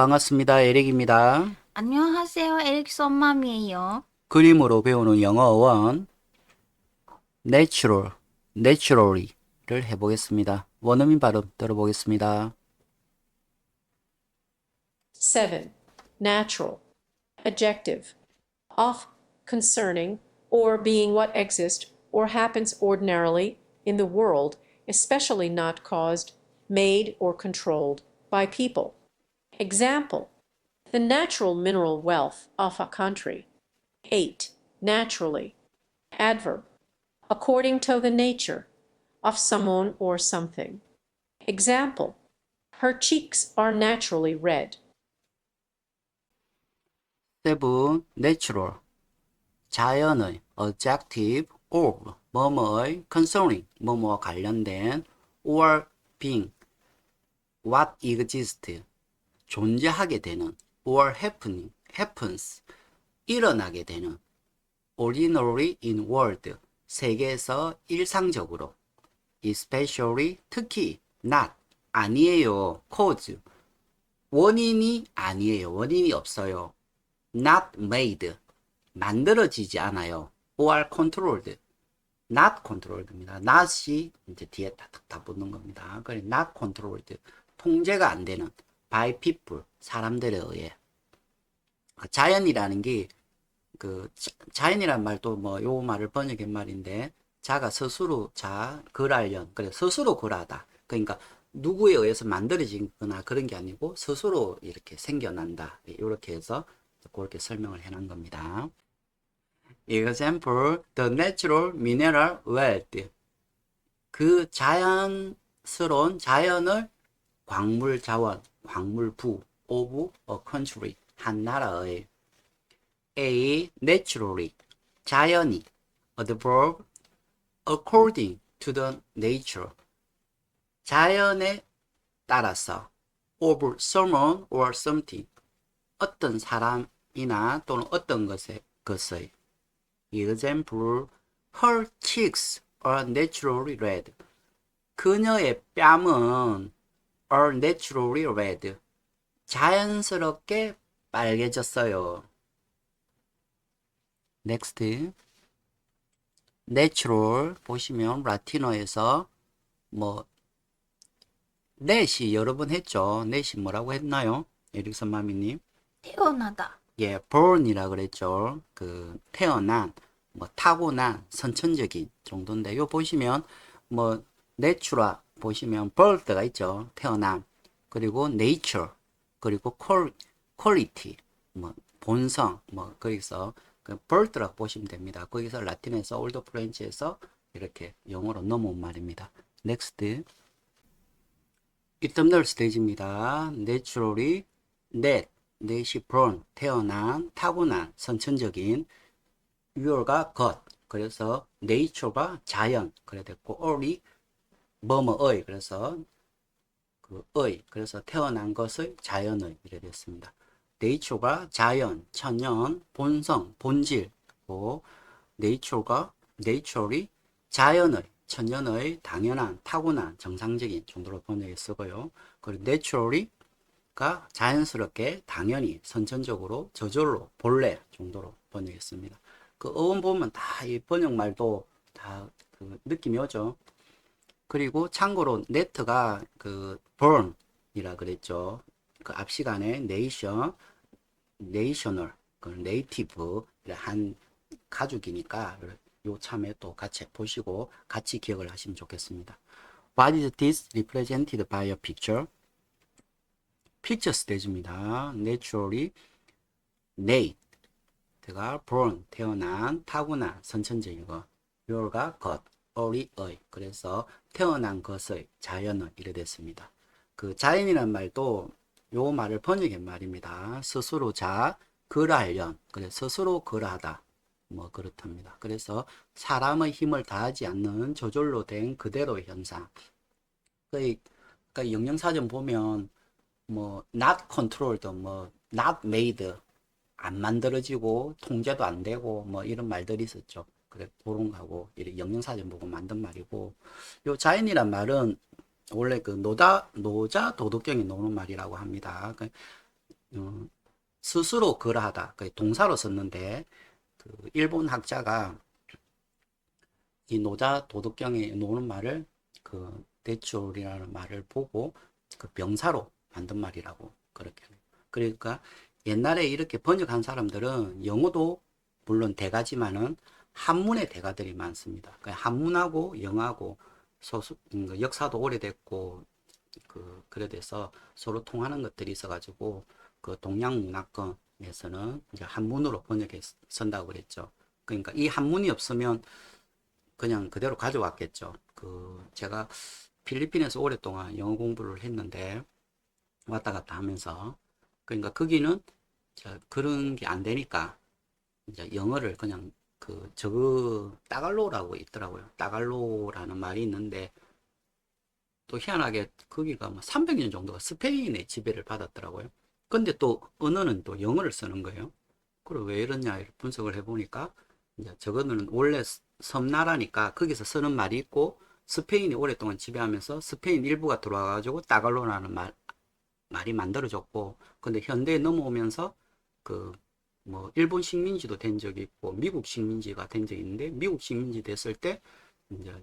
반갑습니다. 에릭입니다. 안녕하세요. 에릭스 엄마미예요. 그림으로 배우는 영어 원 natural, naturally를 해보겠습니다. 원어민 발음 들어보겠습니다. 7. Natural. Adjective. Of, concerning, or being what exists or happens ordinarily in the world, especially not caused, made, or controlled by people. Example. The natural mineral wealth of a country. 8. Naturally. Adverb. According to the nature of someone or something. Example. Her cheeks are naturally red. 세븐 natural 자연의 adjective of 뭐뭐의 concerning 뭐뭐와 관련된 or being what exists 존재하게 되는 or happening happens 일어나게 되는 ordinary in world 세계에서 일상적으로 especially 특히 not 아니에요 cause 원인이 아니에요 원인이 없어요 not made 만들어지지 않아요 or controlled not controlled입니다 not이 이제 뒤에 탁탁 다 붙는 겁니다 그래 not controlled 통제가 안 되는 by people 사람들에 의해 자연이라는 게 그 자연이란 말도 뭐 요 말을 번역한 말인데 자가 스스로 자 거랄련 그래 스스로 거라다 그러니까 누구에 의해서 만들어지거나 그런 게 아니고 스스로 이렇게 생겨난다 이렇게 해서 그렇게 설명을 해놓은 겁니다. Example, the natural mineral wealth. 그 자연스러운 자연을 광물 자원, 광물부 of a country, 한 나라의 A. Naturally, 자연이 adverb according to the nature, 자연에 따라서 of someone or something, 어떤 사람이나 또는 어떤 것의 것의 example, her cheeks are naturally red. 그녀의 뺨은 are naturally red. 자연스럽게 빨개졌어요. next. natural 보시면 라틴어에서 뭐 넷이 여러 번 했죠. 넷이 뭐라고 했나요? 에릭선 마미님. 태어나다. 예, born이라 그랬죠. 그 태어난, 뭐 타고난, 선천적인 정도인데 요 보시면 뭐 natural 보시면 birth가 있죠. 태어남. 그리고 nature. 그리고 qual- quality. 뭐 본성. 뭐 거기서 그 birth라고 보시면 됩니다. 거기서 라틴에서 올드 프렌치에서 이렇게 영어로 넘어온 말입니다. next. 이듬날 스테이지입니다. naturally net 넷이 born, 태어난, 타고난, 선천적인, 유월가 것, 그래서 nature가 자연, 그래 됐고, or이 뭐뭐의, 그래서 그 의, 그래서 태어난 것의 자연의, 이래 됐습니다. nature가 자연, 천연, 본성, 본질고, nature가 naturally 자연의, 천연의 당연한, 타고난, 정상적인 정도로 번역해 쓰고요. 그리고 naturally 가 자연스럽게 당연히 선천적으로 저절로 본래 정도로 번역했습니다. 그 어원 보면 다 이 번역말도 다 그 느낌이 오죠. 그리고 참고로 네트가 그 born이라 그랬죠. 그 앞 시간에 nation, national, 그 native 한 가족이니까 요 참에 또 같이 보시고 같이 기억을 하시면 좋겠습니다. What is this represented by a picture? 픽처 스테이지입니다. naturally, made, 가 born, 태어난, 타고난, 선천적인 것, your가 것, or이 의, 그래서 태어난 것의, 자연의 이래 됐습니다. 그 자연이란 말도 요 말을 번역한 말입니다. 스스로 자, 그라하련, 그래 스스로 그라하다, 뭐 그렇답니다. 그래서 사람의 힘을 다하지 않는 저절로 된 그대로의 현상. 그러니까 영영사전 보면 뭐 not controlled, 뭐 not made 안 만들어지고 통제도 안 되고 뭐 이런 말들이 있었죠. 그래 이렇게 영영사전 보고 만든 말이고 요 자연이란 말은 원래 그 노다 노자 도덕경에 나오는 말이라고 합니다. 그 어, 스스로 그러하다. 그 동사로 썼는데 그 일본 학자가 이 노자 도덕경에 놓는 말을 그 내추럴이라는 말을 보고 그 병사로 만든 말이라고 그렇게. 그러니까 옛날에 이렇게 번역한 사람들은 영어도 물론 대가지만은 한문의 대가들이 많습니다. 그 한문하고 영하고 소수, 음, 그 역사도 오래됐고 그 그래 돼서 서로 통하는 것들이 있어가지고 그 동양 문화권에서는 이제 한문으로 번역해 쓴다고 그랬죠. 그러니까 이 한문이 없으면 그냥 그대로 가져왔겠죠. 그 제가 필리핀에서 오랫동안 영어 공부를 했는데 왔다 갔다 하면서 그러니까 거기는 자, 그런 게 안 되니까 이제 영어를 그냥 그 저거 따갈로라고 있더라고요. 따갈로라는 말이 있는데 또 희한하게 거기가 뭐 300년 정도가 스페인의 지배를 받았더라고요. 근데 또 언어는 또 영어를 쓰는 거예요. 그리고 왜 이러냐 분석을 해보니까 이제 저거는 원래 스- 섬나라니까 거기서 쓰는 말이 있고 스페인이 오랫동안 지배하면서 스페인 일부가 들어와가지고 따갈로라는 말, 말이 만들어졌고 근데 현대에 넘어오면서 그 뭐 일본 식민지도 된 적이 있고 미국 식민지가 된 적이 있는데 미국 식민지 됐을 때 이제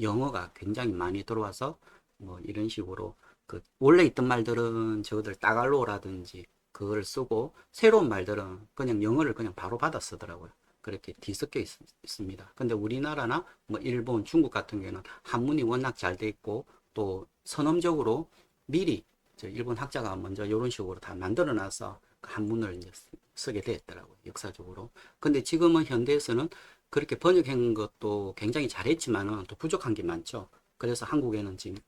영어가 굉장히 많이 들어와서 뭐 이런 식으로 그 원래 있던 말들은 저들 따갈로라든지 그걸 쓰고 새로운 말들은 그냥 영어를 그냥 바로 받아 쓰더라고요. 그렇게 뒤섞여 있, 습니다 근데 우리나라나 뭐 일본, 중국 같은 경우에는 한문이 워낙 잘 돼 있고 또 선언적으로 미리 저 일본 학자가 먼저 이런 식으로 다 만들어 놔서 그 한문을 이제 쓰- 쓰게 됐더라고요. 역사적으로. 근데 지금은 현대에서는 그렇게 번역한 것도 굉장히 잘했지만은 또 부족한 게 많죠. 그래서 한국에는 지금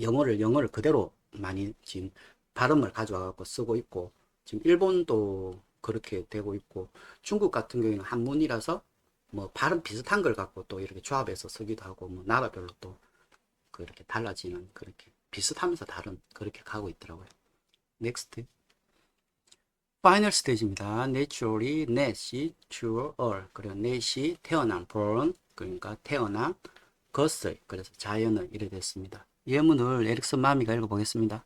영어를 영어를 그대로 많이 지금 발음을 가져와 갖고 쓰고 있고 지금 일본도 그렇게 되고 있고 중국 같은 경우에는 한문이라서 뭐 발음 비슷한 걸 갖고 또 이렇게 조합해서 쓰기도 하고 뭐 나라별로 또 그렇게 달라지는 그렇게 비슷하면서 다른 그렇게 가고 있더라고요. 넥스트. 파이널 스테이지입니다. naturally, natural, 그리고 nat이 태어난, born, 그러니까 태어난 것을, 그래서 자연을 이래 됐습니다. 예문을 에릭슨 마미가 읽어보겠습니다.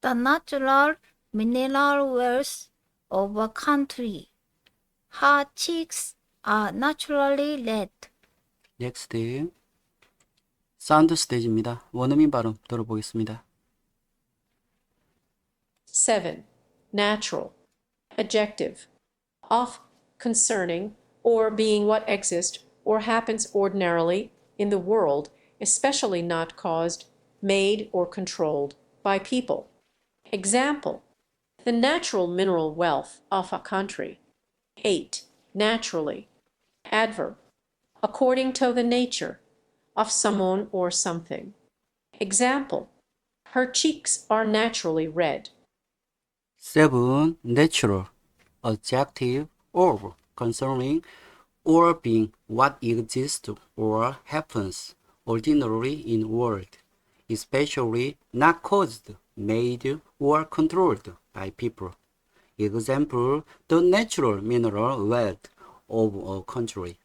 The natural mineral wealth of a country. Her cheeks are naturally red. 넥스트. 사운드 스테이지입니다. 원어민 발음 들어보겠습니다. 7. Natural. Adjective. Of, concerning, or being what exists or happens ordinarily in the world, especially not caused, made, or controlled by people. Example. The natural mineral wealth of a country. 8. Naturally. Adverb. According to the nature of someone or something. Example. Her cheeks are naturally red. 7. Natural. Adjective of, concerning, or being what exists or happens ordinarily in world, especially not caused, made, or controlled by people. Example, the natural mineral wealth of a country.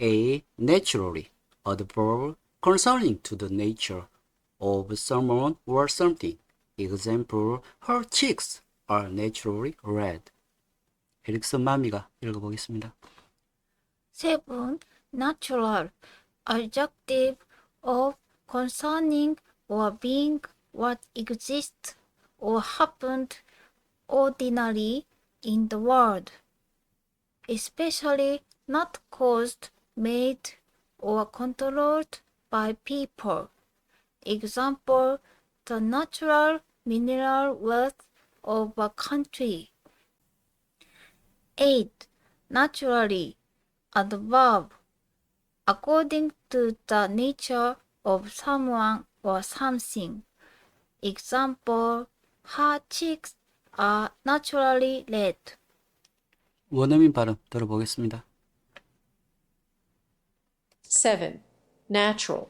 A. Naturally. Adverb concerning to the nature of someone or something. Example, her cheeks are naturally red. 에릭슨 마미가 읽어보겠습니다. 세븐 natural adjective of concerning or being what exists or happened ordinarily in the world, especially not caused, made, or controlled by people. Example, the natural mineral wealth of a country. 8. Naturally adverb according to the nature of someone or something. Example, her cheeks are naturally red. 원어민 발음 들어보겠습니다. 7. Natural.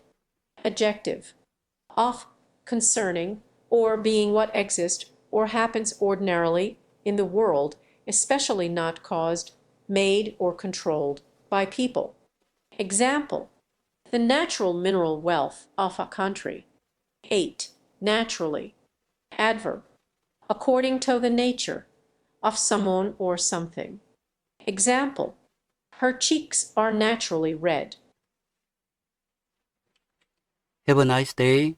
Adjective. Of, concerning, or being what exists or happens ordinarily in the world, especially not caused, made, or controlled by people. Example. The natural mineral wealth of a country. 8. Naturally. Adverb. according to the nature of someone or something. Example, her cheeks are naturally red. Have a nice day.